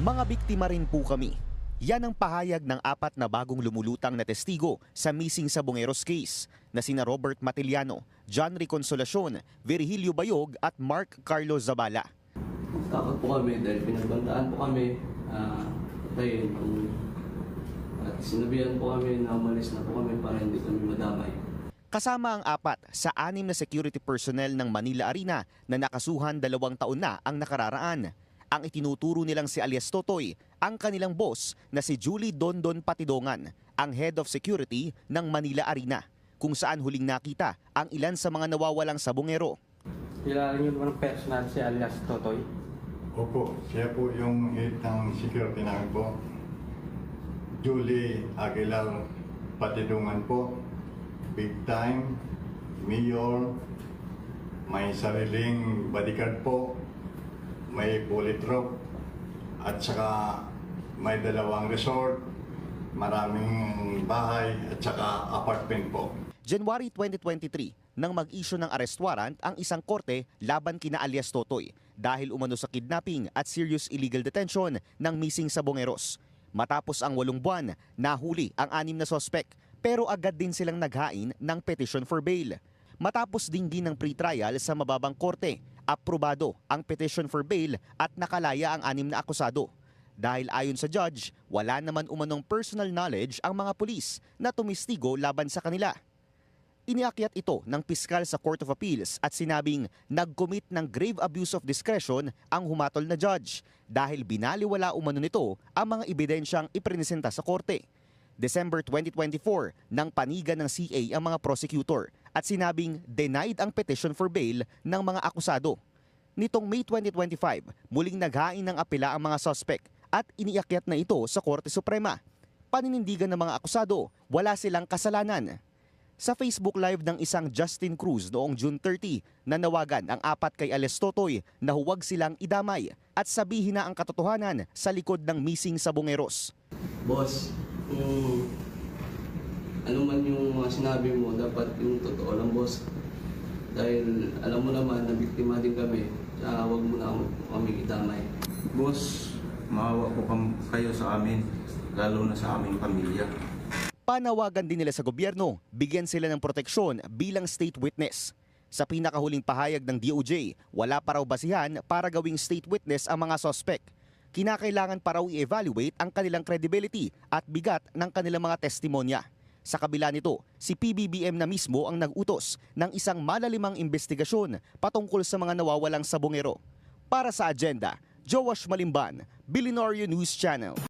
Mga biktima rin po kami. Yan ang pahayag ng apat na bagong lumulutang na testigo sa missing sa Bongeros case na sina Robert Matiliano, John Reconsolacion, Virgilio Bayog at Mark Carlos Zabala. Takot po kami dahil pinagbantaan po kami. ah dahil at sinabihan po kami na umalis na po kami para hindi kami madamay. Kasama ang apat sa anim na security personnel ng Manila Arena na nakasuhan dalawang taon na ang nakararaan. Ang itinuturo nilang si alias Totoy, ang kanilang boss na si Julie Dondon Patidongan, ang head of security ng Manila Arena, kung saan huling nakita ang ilan sa mga nawawalang sabongero. Kilala niyo naman ang personal si alias Totoy. Opo, siya po yung head ng security namin po. Julie Aguilar Patidungan po. Big time, mayor, may sariling bodyguard po, may bullet rope, at saka may dalawang resort, maraming bahay, at saka apartment po. January 2023, nang mag-issue ng arrest warrant ang isang korte laban kina alias Totoy dahil umano sa kidnapping at serious illegal detention ng missing sa Bongeros. Matapos ang walong buwan, nahuli ang anim na sospek pero agad din silang naghain ng petition for bail. Matapos dinggin ng pre-trial sa mababang korte, aprobado ang petition for bail at nakalaya ang anim na akusado. Dahil ayon sa judge, wala naman umanong personal knowledge ang mga pulis na tumistigo laban sa kanila. Iniakyat ito ng piskal sa Court of Appeals at sinabing nag-commit ng grave abuse of discretion ang humatol na judge dahil binaliwala umano nito ang mga ebidensyang iprinisenta sa korte. December 2024 nang panigan ng CA ang mga prosecutor at sinabing denied ang petition for bail ng mga akusado. Nitong May 2025, muling naghain ng apela ang mga suspect at iniakyat na ito sa Korte Suprema. Paninindigan ng mga akusado, wala silang kasalanan. Sa Facebook Live ng isang Justin Cruz noong June 30, nanawagan ang apat kay Ales Totoy na huwag silang idamay at sabihin na ang katotohanan sa likod ng missing sa Bongeros. Boss, kung ano man yung mga sinabi mo, dapat yung totoo lang, boss. Dahil alam mo naman na biktima din kami, kaya huwag mo na kami idamay. Boss, maawa po kam- kayo sa amin, lalo na sa aming pamilya. Panawagan din nila sa gobyerno, bigyan sila ng proteksyon bilang state witness. Sa pinakahuling pahayag ng DOJ, wala pa raw basihan para gawing state witness ang mga sospek. Kinakailangan pa raw i-evaluate ang kanilang credibility at bigat ng kanilang mga testimonya. Sa kabila nito, si PBBM na mismo ang nag-utos ng isang malalimang investigasyon patungkol sa mga nawawalang sabongero. Para sa agenda, Joash Malimban, Bilinorio News Channel.